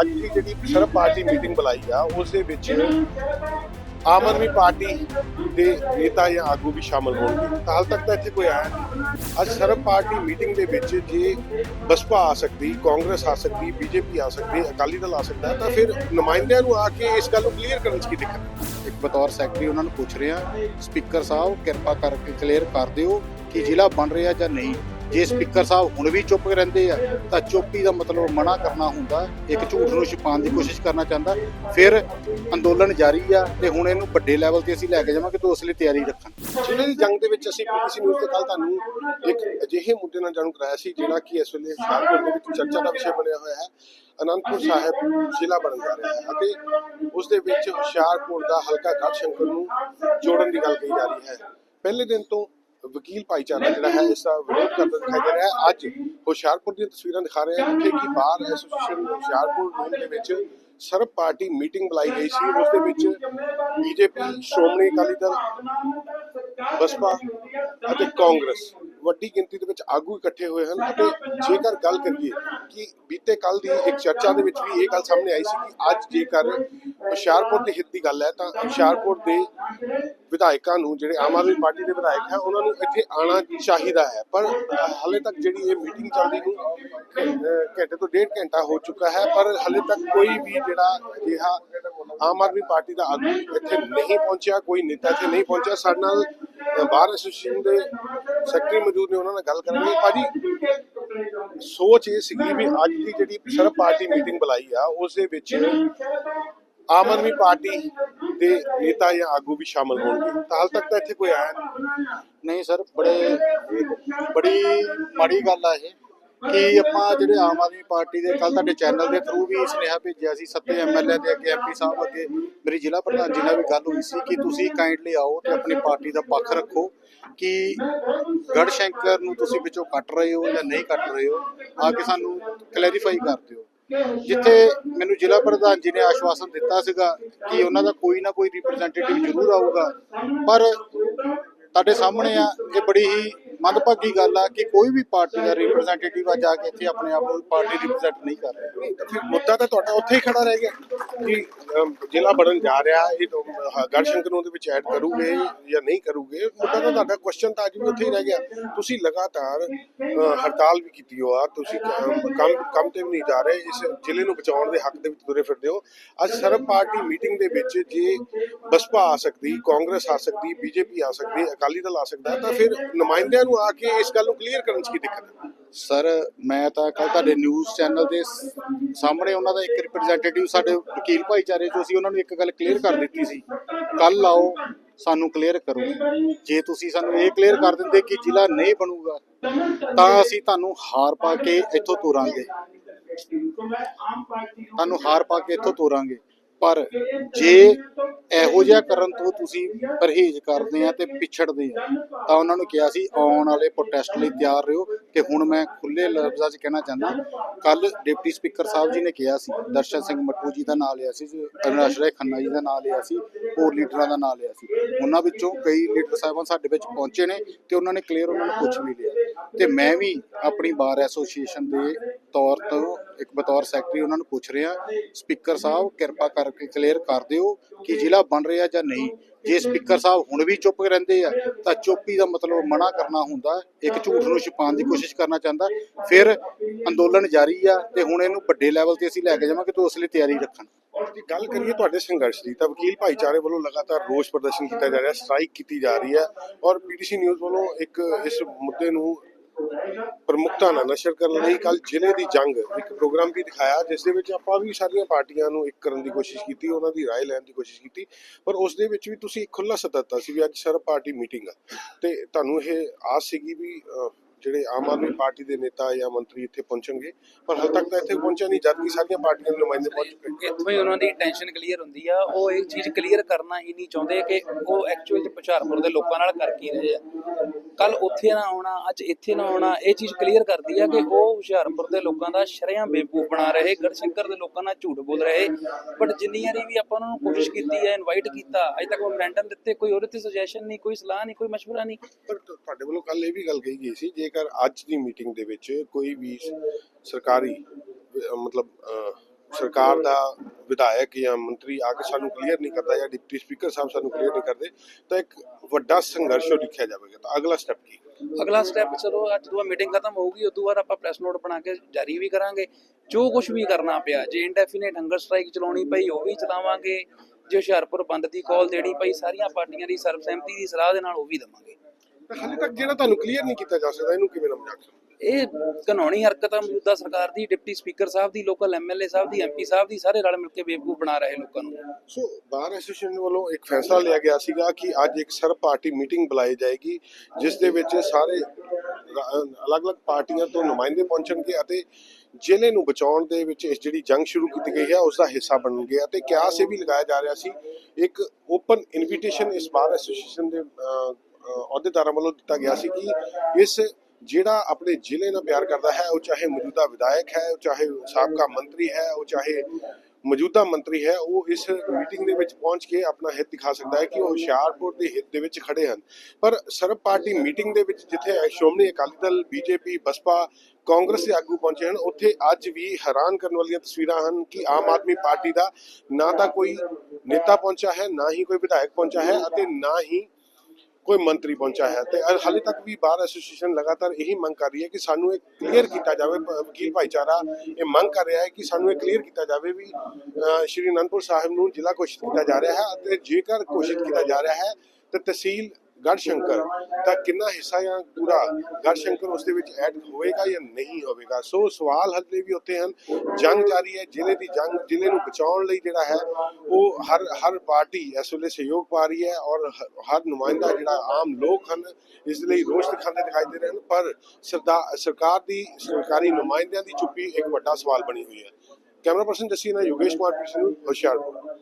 ਅੱਜ ਦੀ ਜਿਹੜੀ ਸਰਬ ਪਾਰਟੀ ਮੀਟਿੰਗ ਬੁਲਾਈ ਆ, ਉਸ ਦੇ ਵਿੱਚ ਆਮ ਆਦਮੀ ਪਾਰਟੀ ਦੇ ਨੇਤਾ ਜਾਂ ਆਗੂ ਵੀ ਸ਼ਾਮਲ ਹੋਣਗੇ। ਤਾਂ ਹਾਲ ਤੱਕ ਤਾਂ ਇੱਥੇ ਕੋਈ ਆਇਆ ਨਹੀਂ। ਅੱਜ ਸਰਬ ਪਾਰਟੀ ਮੀਟਿੰਗ ਦੇ ਵਿੱਚ ਜੇ ਬਸਪਾ ਆ ਸਕਦੀ, ਕਾਂਗਰਸ ਆ ਸਕਦੀ, ਬੀਜੇਪੀ ਆ ਸਕਦੀ, ਅਕਾਲੀ ਦਲ ਆ ਸਕਦਾ, ਤਾਂ ਫਿਰ ਨੁਮਾਇੰਦਿਆਂ ਨੂੰ ਆ ਕੇ ਇਸ ਗੱਲ ਨੂੰ ਕਲੀਅਰ ਕਰਨ 'ਚ ਕੀ ਦਿੱਕਤ ਇੱਕ ਬਤੌਰ ਸੈਕਟਰੀ ਉਹਨਾਂ ਨੂੰ ਪੁੱਛ ਰਿਹਾ, ਸਪੀਕਰ ਸਾਹਿਬ, ਕਿਰਪਾ ਕਰਕੇ ਕਲੀਅਰ ਕਰ ਦਿਓ ਕਿ ਜ਼ਿਲ੍ਹਾ ਬਣ ਰਿਹਾ ਜਾਂ ਨਹੀਂ। ਜੇ ਸਪੀਕਰ ਸਾਹਿਬ ਹੁਣ ਵੀ ਚੁੱਪ ਰਹਿੰਦੇ ਆ, ਤਾਂ ਚੁੱਪੀ ਦਾ ਮਤਲਬ ਮਨਾ ਕਰਨਾ ਹੁੰਦਾ, ਇੱਕ ਝੂਠ ਨੂੰ ਛੁਪਾਉਣ ਦੀ ਕੋਸ਼ਿਸ਼ ਕਰਨਾ ਚਾਹੁੰਦਾ। ਫਿਰ ਅੰਦੋਲਨ ਜਾਰੀ ਆ ਤੇ ਹੁਣ ਇਹਨੂੰ ਵੱਡੇ ਲੈਵਲ ਤੇ ਅਸੀਂ ਲੈ ਕੇ ਜਾਵਾਂਗੇ ਤੇ ਉਸ ਲਈ ਤਿਆਰੀ ਰੱਖਣ ਜ਼ਿਲ੍ਹੇ ਦੀ ਜੰਗ ਦੇ ਵਿੱਚ ਅਸੀਂ ਪੀਟੀਸੀ ਨਿਊਜ਼ ਤੇ ਕੱਲ ਤੁਹਾਨੂੰ ਇੱਕ ਅਜਿਹੇ ਮੁੱਦੇ ਨਾਲ ਜਾਣੂ ਕਰਾਇਆ ਸੀ, ਜਿਹੜਾ ਕਿ ਇਸ ਵੇਲੇ ਹੁਸ਼ਿਆਰਪੁਰ ਦੇ ਵਿੱਚ ਚਰਚਾ ਦਾ ਵਿਸ਼ਾ ਬਣਿਆ ਹੋਇਆ ਹੈ। ਅਨੰਦਪੁਰ ਸਾਹਿਬ ਜ਼ਿਲ੍ਹਾ ਬਣਨ ਜਾ ਰਿਹਾ ਹੈ ਅਤੇ ਉਸ ਦੇ ਵਿੱਚ ਹੁਸ਼ਿਆਰਪੁਰ ਦਾ ਹਲਕਾ ਗੜਸ਼ੰਕਰ ਨੂੰ ਜੋੜਨ ਦੀ ਗੱਲ ਕਹੀ ਜਾ ਰਹੀ ਹੈ। ਪਹਿਲੇ ਦਿਨ ਤੋਂ ਵਕੀਲ ਭਾਈਚਾਰਾ ਜਿਹੜਾ ਹੈ ਇਸ ਦਾ ਵਿਰੋਧ ਕਰਦਾ ਦਿਖਾਈ ਦੇ ਰਿਹਾ ਹੈ। ਅੱਜ ਹੁਸ਼ਿਆਰਪੁਰ ਦੀਆਂ ਤਸਵੀਰਾਂ ਦਿਖਾ ਰਹੇ ਹਾਂ ਜਿੱਥੇ ਕਿ ਬਾਰ ਐਸੋਸੀਏਸ਼ਨ ਹੁਸ਼ਿਆਰਪੁਰ ਰੂਮ ਦੇ ਵਿੱਚ ਸਰਬ ਪਾਰਟੀ ਮੀਟਿੰਗ ਬੁਲਾਈ ਗਈ ਸੀ। ਉਸ ਦੇ ਵਿੱਚ ਬੀਜੇਪੀ ਸ਼੍ਰੋਮਣੀ ਅਕਾਲੀ ਦਲ ਬਸਪਾ ਅਤੇ ਕਾਂਗਰਸ ਵੱਡੀ ਗਿਣਤੀ ਦੇ ਵਿੱਚ ਆਗੂ ਇਕੱਠੇ ਹੋਏ ਹਨ। ਅਤੇ ਜੇਕਰ ਗੱਲ ਕਰੀਏ ਕਿ ਬੀਤੇ ਕੱਲ ਦੀ ਇੱਕ ਚਰਚਾ ਦੇ ਵਿੱਚ ਵੀ ਇਹ ਗੱਲ ਸਾਹਮਣੇ ਆਈ ਸੀ ਕਿ ਅੱਜ ਜੇਕਰ ਹੁਸ਼ਿਆਰਪੁਰ ਦੇ ਹਿੱਤ ਦੀ ਗੱਲ ਹੈ ਤਾਂ ਹੁਸ਼ਿਆਰਪੁਰ ਦੇ ਵਿਧਾਇਕਾਂ ਨੂੰ ਜਿਹੜੇ ਆਮ ਆਦਮੀ ਪਾਰਟੀ ਦੇ ਵਿਧਾਇਕ ਹੈ, ਉਹਨਾਂ ਨੂੰ ਇੱਥੇ ਆਉਣਾ ਚਾਹੀਦਾ ਹੈ। ਪਰ ਹਾਲੇ ਤੱਕ ਜਿਹੜੀ ਇਹ ਮੀਟਿੰਗ ਚੱਲਦੀ ਨੂੰ ਘੰਟੇ ਤੋਂ ਡੇਢ ਘੰਟਾ ਹੋ ਚੁੱਕਾ ਹੈ, ਪਰ ਹਾਲੇ ਤੱਕ ਕੋਈ ਵੀ ਜਿਹੜਾ ਅਜਿਹਾ ਆਮ ਆਦਮੀ ਪਾਰਟੀ ਦਾ ਆਗੂ ਇੱਥੇ ਨਹੀਂ ਪਹੁੰਚਿਆ, ਕੋਈ ਨੇਤਾ ਇੱਥੇ ਨਹੀਂ ਪਹੁੰਚਿਆ। ਸਾਡੇ ਨਾਲ ਬਾਰ ਐਸੋਸੀਏਸ਼ਨ ਦੇ ਸੈਕਟਰੀ ਮੌਜੂਦ ਨੇ, ਉਹਨਾਂ ਨਾਲ ਗੱਲ ਕਰਾਂਗੇ ਭਾਜੀ, ਸੋਚ ਇਹ ਸੀਗੀ ਵੀ ਅੱਜ ਦੀ ਜਿਹੜੀ ਸਰਬ ਪਾਰਟੀ ਮੀਟਿੰਗ ਬੁਲਾਈ ਆ, ਉਸ ਦੇ ਵਿੱਚ ਆਮ ਆਦਮੀ ਪਾਰਟੀ ਦੇ ਨੇਤਾ ਜਾਂ ਆਗੂ ਵੀ ਸ਼ਾਮਲ ਹੋਣਗੇ। ਤਾਂ ਹਾਲ ਤੱਕ ਤਾਂ ਇੱਥੇ ਕੋਈ ਆਇਆ ਨਹੀਂ। ਨਹੀਂ ਸਰ, ਬੜੇ, ਬੜੀ ਮਾੜੀ ਗੱਲ ਆ ਇਹ ਕਿ ਆਪਾਂ ਜਿਹੜੇ ਆਮ ਆਦਮੀ ਪਾਰਟੀ ਦੇ ਕੱਲ ਤੁਹਾਡੇ ਚੈਨਲ ਦੇ ਥਰੂ ਵੀ ਸੁਨੇਹਾ ਭੇਜਿਆ ਸੀ, ਸੱਤੇ ਐਮਐਲਏ ਦੇ ਅੱਗੇ ਐਮਪੀ ਸਾਹਿਬ ਅੱਗੇ ਮੇਰੀ ਜ਼ਿਲ੍ਹਾ ਪ੍ਰਧਾਨ ਜੀ ਨਾਲ ਵੀ ਗੱਲ ਹੋਈ ਸੀ ਕਿ ਤੁਸੀਂ ਕਾਈਂਡਲੀ ਆਓ ਤੇ ਆਪਣੀ ਪਾਰਟੀ ਦਾ ਪੱਖ ਰੱਖੋ ਕਿ ਗੜਸ਼ੰਕਰ ਨੂੰ ਤੁਸੀਂ ਵਿੱਚੋਂ ਕੱਟ ਰਹੇ ਹੋ ਜਾਂ ਨਹੀਂ ਕੱਟ ਰਹੇ ਹੋ। ਆ ਕੇ ਸਾਨੂੰ ਕਲੈਰੀਫਾਈ ਕਰ ਦਿਓ। ਜਿੱਥੇ ਮੈਨੂੰ ਜ਼ਿਲ੍ਹਾ ਪ੍ਰਧਾਨ ਜੀ ਨੇ ਆਸ਼ਵਾਸਨ ਦਿੱਤਾ ਸੀਗਾ ਕਿ ਉਹਨਾਂ ਦਾ ਕੋਈ ਨਾ ਕੋਈ ਰਿਪਰੈਜ਼ੈਂਟੇਟਿਵ ਜ਼ਰੂਰ ਆਊਗਾ। ਪਰ ਤੁਹਾਡੇ ਸਾਹਮਣੇ ਆ, ਇਹ ਬੜੀ ਹੀ ਮੰਦਭਾਗੀ ਗੱਲ ਆ ਕਿ ਕੋਈ ਵੀ ਪਾਰਟੀ ਦਾ ਰਿਪਰੈਜ਼ੈਂਟੇਟਿਵ ਆ ਜਾ ਕੇ ਇੱਥੇ ਆਪਣੇ ਆਪ ਨੂੰ ਪਾਰਟੀ ਰਿਪਰੈਜ਼ੈਂਟ ਨਹੀਂ ਕਰ ਰਿਹਾ। ਫਿਰ ਮੁੱਦਾ ਤਾਂ ਤੁਹਾਡਾ ਉੱਥੇ ਹੀ ਖੜਾ ਰਹਿ ਗਿਆ ਕਿ ਜ਼ਿਲ੍ਹਾ ਬਣਨ ਜਾ ਰਿਹਾ ਇਹ ਤਾਂ, ਨੂੰ ਉਹਦੇ ਵਿੱਚ ਐਡ ਕਰੂਗੇ ਜਾਂ ਨਹੀਂ ਕਰੂਗੇ ਮੁੱਦਾ ਤਾਂ ਤੁਹਾਡਾ ਕੁਐਸਚਨ ਤਾਂ ਅੱਜ ਵੀ ਉੱਥੇ ਹੀ ਰਹਿ ਗਿਆ। ਤੁਸੀਂ ਲਗਾਤਾਰ ਹੜਤਾਲ ਵੀ ਕੀਤੀ ਹੋ ਆ ਤੁਸੀਂ ਕੰਮ ਕੰਮ- ਤੇ ਵੀ ਨਹੀਂ ਜਾ ਰਹੇ ਇਸ ਜ਼ਿਲ੍ਹੇ ਨੂੰ ਬਚਾਉਣ ਦੇ ਹੱਕ ਦੇ ਵਿੱਚ ਤੁਰੇ ਫਿਰਦੇ ਹੋ। ਅੱਜ ਸਰਬ ਪਾਰਟੀ ਮੀਟਿੰਗ ਦੇ ਵਿੱਚ ਜੇ ਬਸਪਾ ਆ ਸਕਦੀ ਕਾਂਗਰਸ ਆ ਸਕਦੀ ਬੀਜੇਪੀ ਆ ਸਕਦੀ ਅਕਾਲੀ ਦਲ ਆ ਸਕਦਾ ਤਾਂ ਫਿਰ ਨੁਮਾਇੰਦਿਆਂ ਨੂੰ ਆ ਕੇ ਇਸ ਗੱਲ ਨੂੰ ਕਲੀਅਰ ਕਰਨ 'ਚ ਕੀ ਦਿੱਕਤ ਹੈ? ਸਰ, ਮੈਂ ਤਾਂ ਕੱਲ ਤੁਹਾਡੇ ਨਿਊਜ਼ ਚੈਨਲ ਦੇ ਸਾਹਮਣੇ ਉਹਨਾਂ ਦਾ ਇੱਕ ਰਿਪਰੈਜ਼ੈਂਟੇਟਿਵ ਸਾਡੇ ਵਕੀਲ ਭਾਈਚਾਰੇ ਚੋਂ ਸੀ ਉਹਨਾਂ ਨੂੰ ਇੱਕ ਗੱਲ ਕਲੀਅਰ ਕਰ ਦਿੱਤੀ ਸੀ। ਕੱਲ ਆਓ, ਸਾਨੂੰ ਕਲੀਅਰ ਕਰੋ। ਜੇ ਤੁਸੀਂ ਸਾਨੂੰ ਇਹ ਕਲੀਅਰ ਕਰ ਦਿੰਦੇ ਕਿ ਜ਼ਿਲ੍ਹਾ ਨਹੀਂ ਬਣੂਗਾ, ਤਾਂ ਅਸੀਂ ਤੁਹਾਨੂੰ ਹਾਰ ਪਾ ਕੇ ਇੱਥੋਂ ਤੋਰਾਂਗੇ। ਤੁਹਾਨੂੰ ਹਾਰ ਪਾ ਕੇ ਇੱਥੋਂ ਤੋਰਾਂਗੇ। ਪਰ ਜੇ ਇਹੋ ਜਿਹਾ ਕਰਨ ਤੋਂ ਤੁਸੀਂ ਪਰਹੇਜ਼ ਕਰਦੇ ਆ ਤੇ ਪਿਛੜਦੇ ਆ। ਤਾਂ ਉਹਨਾਂ ਨੂੰ ਕਿਹਾ ਸੀ, ਆਉਣ ਵਾਲੇ ਪ੍ਰੋਟੈਸਟ ਲਈ ਤਿਆਰ ਰਹੋ ਕਿ ਹੁਣ ਮੈਂ ਖੁੱਲੇ ਲਫ਼ਜ਼ਾਂ 'ਚ ਕਹਿਣਾ ਚਾਹੁੰਦਾ ਕੱਲ ਡਿਪਟੀ ਸਪੀਕਰ ਸਾਹਿਬ ਜੀ ਨੇ ਕਿਹਾ ਸੀ, ਦਰਸ਼ਨ ਸਿੰਘ ਮੱਟੂ ਜੀ ਦਾ ਨਾਮ ਲਿਆ ਸੀ ਅਵਿਨਾਸ਼ ਰਾਏ ਖੰਨਾ ਜੀ ਦਾ ਨਾਮ ਲਿਆ ਸੀ, ਹੋਰ ਲੀਡਰਾਂ ਦਾ ਨਾਮ ਲਿਆ ਸੀ। ਉਹਨਾਂ ਵਿੱਚੋਂ ਕਈ ਲੀਡਰ ਸਾਹਿਬਾਨ ਸਾਡੇ ਵਿੱਚ ਪਹੁੰਚੇ ਨੇ ਤੇ ਉਹਨਾਂ ਨੇ ਕਲੀਅਰ ਉਹਨਾਂ ਨੂੰ ਪੁੱਛ ਵੀ ਲਿਆ। ਤੇ ਮੈਂ ਵੀ ਆਪਣੀ ਬਾਰ ਐਸੋਸੀਏਸ਼ਨ ਦੇ ਤੌਰ ਤੋਂ ਇੱਕ ਬਤੌਰ ਸੈਕਟਰੀ ਉਹਨਾਂ ਨੂੰ ਪੁੱਛ ਰਿਹਾ, ਸਪੀਕਰ ਸਾਹਿਬ ਕਿਰਪਾ ਕਰਕੇ ਕਲੀਅਰ ਕਰ ਦਿਓ ਕਿ ਜ਼ਿਲ੍ਹਾ ਬਣ ਰਿਹਾ ਜਾਂ ਨਹੀਂ। ਜੇ ਸਪੀਕਰ ਸਾਹਿਬ ਹੁਣ ਵੀ ਚੁੱਪ ਰਹਿੰਦੇ ਆ, ਤਾਂ ਚੁੱਪੀ ਦਾ ਮਤਲਬ ਮਨਾ ਕਰਨਾ ਹੁੰਦਾ, ਇੱਕ ਝੂਠ ਨੂੰ ਛੁਪਾਉਣ ਦੀ ਕੋਸ਼ਿਸ਼ ਕਰਨਾ ਚਾਹੁੰਦਾ, ਫਿਰ ਅੰਦੋਲਨ ਜਾਰੀ ਆ ਤੇ ਹੁਣ ਇਹਨੂੰ ਵੱਡੇ ਲੈਵਲ ਤੇ ਅਸੀਂ ਲੈ ਕੇ ਜਾਵਾਂਗੇ ਤੇ ਉਸ ਲਈ ਤਿਆਰੀ ਰੱਖਣ। ਜੇ, ਗੱਲ ਕਰੀਏ ਤੁਹਾਡੇ ਸੰਘਰਸ਼ ਦੀ, ਤਾਂ ਵਕੀਲ ਭਾਈਚਾਰੇ ਵੱਲੋਂ ਲਗਾਤਾਰ ਰੋਸ ਪ੍ਰਦਰਸ਼ਨ ਕੀਤਾ ਜਾ ਰਿਹਾ, ਸਟ੍ਰਾਈਕ ਕੀਤੀ ਜਾ ਰਹੀ ਹੈ ਔਰ ਪੀਟੀਸੀ ਨਿਊਜ਼ ਵੱਲੋਂ ਇੱਕ ਇਸ ਮੁੱਦੇ ਨੂੰ ਪ੍ਰਮੁਖਤਾ ਨਾਲ ਨਸ਼ਰ ਕਰਨ ਲਈ ਕੱਲ ਜ਼ਿਲ੍ਹੇ ਦੀ ਜੰਗ ਇੱਕ ਪ੍ਰੋਗਰਾਮ ਵੀ ਦਿਖਾਇਆ ਜਿਸ ਦੇ ਵਿੱਚ ਆਪਾਂ ਵੀ ਸਾਰੀਆਂ ਪਾਰਟੀਆਂ ਨੂੰ ਇੱਕ ਕਰਨ ਦੀ ਕੋਸ਼ਿਸ਼ ਕੀਤੀ ਉਹਨਾਂ ਦੀ رائے ਲੈਣ ਦੀ ਕੋਸ਼ਿਸ਼ ਕੀਤੀ ਪਰ ਉਸ ਦੇ ਵਿੱਚ ਵੀ ਤੁਸੀਂ ਇੱਕ ਖੁੱਲਾ ਸੱਦਾ ਦਿੱਤਾ ਸੀ ਵੀ ਅੱਜ ਸਰਬ ਪਾਰਟੀ ਮੀਟਿੰਗ ਆ ਤੇ ਤੁਹਾਨੂੰ ਇਹ ਆਸ ਸੀਗੀ ਵੀ ਅਹ, ਜਿਹੜੇ ਆਮ ਆਦਮੀ ਪਾਰਟੀ ਦੇ ਨੇਤਾ ਜਾਂ ਮੰਤਰੀ ਇੱਥੇ ਪਹੁੰਚਣਗੇ ਪਰ ਹਾਲ ਤੱਕ ਤਾਂ ਇੱਥੇ ਪਹੁੰਚਿਆ ਨਹੀਂ ਜਦ ਕਿ ਸਾਰੀਆਂ ਪਾਰਟੀਆਂ ਦੇ ਨੁਮਾਇੰਦੇ ਪਹੁੰਚ ਚੁੱਕੇ ਨੇ। ਇੱਥੋਂ ਹੀ ਉਹਨਾਂ ਦੀ ਟੈਨਸ਼ਨ ਕਲੀਅਰ ਹੁੰਦੀ ਆ ਉਹ ਇਹ ਚੀਜ਼ ਕਲੀਅਰ ਕਰਨਾ ਹੀ ਨਹੀਂ ਚਾਹੁੰਦੇ ਕਿ ਉਹ ਐਕਚੁਅਲ ਚ ਹੁਸ਼ਿਆਰਪੁਰ ਦੇ ਲੋਕਾਂ ਨਾਲ ਕਰ ਕੀ ਰਹੇ ਆ ਕੱਲ ਉੱਥੇ ਨਾ ਆਉਣਾ, ਅੱਜ ਇੱਥੇ ਨਾ ਆਉਣਾ, ਇਹ ਚੀਜ਼ ਕਲੀਅਰ ਕਰਦੀ ਆ ਕਿ ਉਹ ਹੁਸ਼ਿਆਰਪੁਰ ਦੇ ਲੋਕਾਂ ਦਾ ਸ਼ਰਿਆਂ ਬੇਵਕੂਫ ਬਣਾ ਰਹੇ ਗੜਸ਼ੰਕਰ ਦੇ ਲੋਕਾਂ ਨਾਲ ਝੂਠ ਬੋਲ ਰਹੇ। ਬਟ ਜਿੰਨੀ ਵਾਰੀ ਵੀ ਆਪਾਂ ਉਹਨਾਂ ਨੂੰ ਕੋਸ਼ਿਸ਼ ਕੀਤੀ ਹੈ ਇਨਵਾਈਟ ਕੀਤਾ, ਅਜੇ ਤੱਕ ਮੈਮੋਰੈਂਡਮ ਦਿੱਤੇ, ਕੋਈ ਉਹਦੇ ਤੇ ਸੁਜੈਸ਼ਨ ਨਹੀਂ, ਕੋਈ ਸਲਾਹ ਨਹੀਂ, ਕੋਈ ਮਸ਼ਵਰਾ ਨਹੀਂ। ਪਰ ਤੁਹਾਡੇ ਵੱਲੋਂ ਕੱਲ ਇਹ ਵੀ ਗੱਲ ਕਹੀ ਗਈ ਸੀ, ਜੇਕਰ ਅੱਜ ਦੀ ਮੀਟਿੰਗ ਦੇ ਵਿੱਚ ਕੋਈ ਵੀ ਸਰਕਾਰੀ ਮਤਲਬ ਸਰਕਾਰ ਦਾ ਵਿਧਾਇਕ ਜਾਂ ਮੰਤਰੀ ਆ ਕੇ ਸਾਨੂੰ ਕਲੀਅਰ ਨਹੀਂ ਕਰਦਾ ਜਾਂ ਡਿਪਟੀ ਸਪੀਕਰ ਸਾਹਿਬ ਸਾਨੂੰ ਕਲੀਅਰ ਨਹੀਂ ਕਰਦੇ ਤਾਂ ਇੱਕ ਵੱਡਾ ਸੰਘਰਸ਼ ਲਿਖਿਆ ਜਾਵੇਗਾ। ਤਾਂ ਅਗਲਾ ਸਟੈਪ ਕੀ? ਅਗਲਾ ਸਟੈਪ ਚਲੋ ਅੱਜ ਜਦੋਂ ਮੀਟਿੰਗ ਖਤਮ ਹੋਊਗੀ ਉਦੋਂ ਬਾਅਦ ਆਪਾਂ ਪ੍ਰੈਸ ਨੋਟ ਬਣਾ ਕੇ ਜਾਰੀ ਵੀ ਕਰਾਂਗੇ। ਜੋ ਕੁਝ ਵੀ ਕਰਨਾ ਪਿਆ ਜੇ ਇੰਡੈਫੀਨਿਟ ਹੰਗਰ ਸਟ੍ਰਾਈਕ ਚਲਾਉਣੀ ਪਈ ਉਹ ਵੀ ਚਲਾਵਾਂਗੇ। ਜੇ ਹੁਸ਼ਿਆਰਪੁਰ ਬੰਦ ਦੀ ਕਾਲ ਦੇਣੀ ਪਈ ਸਾਰੀਆਂ ਪਾਰਟੀਆਂ ਦੀ ਸਰਬਸਹਿਮਤੀ ਦੀ ਸਲਾਹ ਦੇ ਨਾਲ ਉਹ ਵੀ ਦੇਵਾਂਗੇ। ਤਾਂ ਹਾਲੇ ਤੱਕ ਜਿਹੜਾ ਤੁਹਾਨੂੰ ਕਲੀਅਰ ਨਹੀਂ ਕੀਤਾ ਜਾ ਸਕਦਾ ਇਹਨੂੰ ਕਿਵੇਂ ਸਮਝਾ ਸਕਦੇ ਇਹ ਕਾਨੂੰਨੀ ਹਰਕਤ ਆ ਮੌਜੂਦਾ ਸਰਕਾਰ ਦੀ, ਡਿਪਟੀ ਸਪੀਕਰ ਸਾਹਿਬ ਦੀ, ਲੋਕਲ ਐਮਐਲਏ ਸਾਹਿਬ ਦੀ ਐਮਪੀ ਸਾਹਿਬ ਦੀ, ਸਾਰੇ ਰਲ ਮਿਲ ਕੇ ਬੇਵਕੂਫ ਬਣਾ ਰਹੇ ਲੋਕਾਂ ਨੂੰ। ਸੋ ਬਾਰ ਐਸੋਸੀਏਸ਼ਨ ਵੱਲੋਂ ਇੱਕ ਫੈਸਲਾ ਲਿਆ ਗਿਆ ਸੀਗਾ ਕਿ ਅੱਜ ਇੱਕ ਸਰਬ ਪਾਰਟੀ ਮੀਟਿੰਗ ਬੁਲਾਈ ਜਾਏਗੀ, ਜਿਸ ਦੇ ਵਿੱਚ ਸਾਰੇ ਅਲੱਗ-ਅਲੱਗ ਪਾਰਟੀਆਂ ਤੋਂ ਨੁਮਾਇੰਦੇ ਪਹੁੰਚਣਗੇ ਅਤੇ ਜ਼ਿਲ੍ਹੇ ਨੂੰ ਬਚਾਉਣ ਦੇ ਵਿੱਚ ਇਸ ਜਿਹੜੀ ਜੰਗ ਸ਼ੁਰੂ ਕੀਤੀ ਗਈ ਹੈ, ਉਸ ਦਾ ਹਿੱਸਾ ਬਣਨਗੇ ਅਤੇ ਕਿਆਸ ਇਹ ਵੀ ਲਗਾਇਆ ਜਾ ਰਿਹਾ ਸੀ, ਇੱਕ ਓਪਨ ਇਨਵੀਟੇਸ਼ਨ ਇਸ ਬਾਰ ਐਸੋਸੀਏਸ਼ਨ ਦੇ ਅਹੁਦੇਦਾਰਾਂ ਵੱਲੋਂ ਦਿੱਤਾ ਗਿਆ ਸੀ ਕਿ ਇਸ ਜਿਹੜਾ ਆਪਣੇ ਜ਼ਿਲ੍ਹੇ ਨਾਲ ਪਿਆਰ ਕਰਦਾ ਹੈ, ਉਹ ਚਾਹੇ ਮੌਜੂਦਾ ਵਿਧਾਇਕ ਹੈ, ਉਹ ਚਾਹੇ ਸਾਬਕਾ ਮੰਤਰੀ ਹੈ, ਉਹ ਚਾਹੇ ਮੌਜੂਦਾ ਮੰਤਰੀ ਹੈ, ਉਹ ਇਸ ਮੀਟਿੰਗ ਦੇ ਵਿੱਚ ਪਹੁੰਚ ਕੇ ਆਪਣਾ ਹਿੱਤ ਦਿਖਾ ਸਕਦਾ ਹੈ ਕਿ ਉਹ ਹੁਸ਼ਿਆਰਪੁਰ ਦੇ ਹਿੱਤ ਦੇ ਵਿੱਚ ਖੜੇ ਹਨ। ਪਰ ਸਰਬ ਪਾਰਟੀ ਮੀਟਿੰਗ ਦੇ ਵਿੱਚ ਜਿੱਥੇ ਸ਼੍ਰੋਮਣੀ ਅਕਾਲੀ ਦਲ, ਬੀਜੇਪੀ, ਬਸਪਾ, ਕਾਂਗਰਸ ਦੇ ਆਗੂ ਪਹੁੰਚੇ ਹਨ, ਉੱਥੇ ਅੱਜ ਵੀ ਹੈਰਾਨ ਕਰਨ ਵਾਲੀਆਂ ਤਸਵੀਰਾਂ ਹਨ ਕਿ ਆਮ ਆਦਮੀ ਪਾਰਟੀ ਦਾ ਨਾ ਤਾਂ ਕੋਈ ਨੇਤਾ ਪਹੁੰਚਾ ਹੈ, ਨਾ ਹੀ ਕੋਈ ਵਿਧਾਇਕ ਪਹੁੰਚਾ ਹੈ ਅਤੇ ਨਾ ਹੀ ਕੋਈ ਮੰਤਰੀ ਪਹੁੰਚਾ ਹੈ ਤੇ ਹਾਲੇ ਤੱਕ ਵੀ ਬਾਰ ਐਸੋਸੀਏਸ਼ਨ ਲਗਾਤਾਰ ਇਹੀ ਮੰਗ ਕਰ ਰਹੀ ਹੈ ਕਿ ਸਾਨੂੰ ਇਹ ਕਲੀਅਰ ਕੀਤਾ ਜਾਵੇ ਵਕੀਲ ਭਾਈਚਾਰਾ ਇਹ ਮੰਗ ਕਰ ਰਿਹਾ ਹੈ ਕਿ ਸਾਨੂੰ ਇਹ ਕਲੀਅਰ ਕੀਤਾ ਜਾਵੇ ਵੀ ਸ਼੍ਰੀ ਅਨੰਦਪੁਰ ਸਾਹਿਬ ਨੂੰ ਜ਼ਿਲ੍ਹਾ ਘੋਸ਼ਿਤ ਕੀਤਾ ਜਾ ਰਿਹਾ ਹੈ ਅਤੇ ਜੇਕਰ ਘੋਸ਼ਿਤ ਕੀਤਾ ਜਾ ਰਿਹਾ ਹੈ, ਤੇ ਤਹਿਸੀਲ ਗੜਸ਼ੰਕਰ ਦਾ ਕਿੰਨਾ ਹਿੱਸਾ ਜਾਂ ਪੂਰਾ ਗੜਸ਼ੰਕਰ ਉਸ ਦੇ ਵਿੱਚ ਐਡ ਹੋਏਗਾ ਜਾਂ ਨਹੀਂ ਹੋਵੇਗਾ? ਸੋ ਸਵਾਲ ਹੱਲੇ ਵੀ ਉੱਥੇ ਹਨ। ਜੰਗ ਜਾਰੀ ਹੈ, ਜ਼ਿਲ੍ਹੇ ਦੀ ਜੰਗ, ਜ਼ਿਲ੍ਹੇ ਨੂੰ ਬਚਾਉਣ ਲਈ ਜਿਹੜਾ ਹੈ, ਉਹ ਹਰ ਹਰ ਪਾਰਟੀ ਇਸ ਵੇਲੇ ਸਹਿਯੋਗ ਪਾ ਰਹੀ ਹੈ ਔਰ ਹਰ ਨੁਮਾਇੰਦਾ ਜਿਹੜਾ ਆਮ ਲੋਕ ਹਨ, ਇਸ ਲਈ ਰੋਸ਼ ਦਿਖਾਉਂਦੇ ਦਿਖਾਈ ਦੇ ਰਹੇ ਹਨ। ਪਰ ਸਰਕਾਰ ਦੀ, ਸਰਕਾਰੀ ਨੁਮਾਇੰਦਿਆਂ ਦੀ ਚੁੱਪੀ ਇੱਕ ਵੱਡਾ ਸਵਾਲ ਬਣੀ ਹੋਈ ਹੈ। ਕੈਮਰਾ ਪਰਸਨ ਜਸੀ ਯੋਗੇਸ਼ ਕੁਮਾਰ ਪਿਛਨੂ ਹੁਸ਼ਿਆਰਪੁਰ।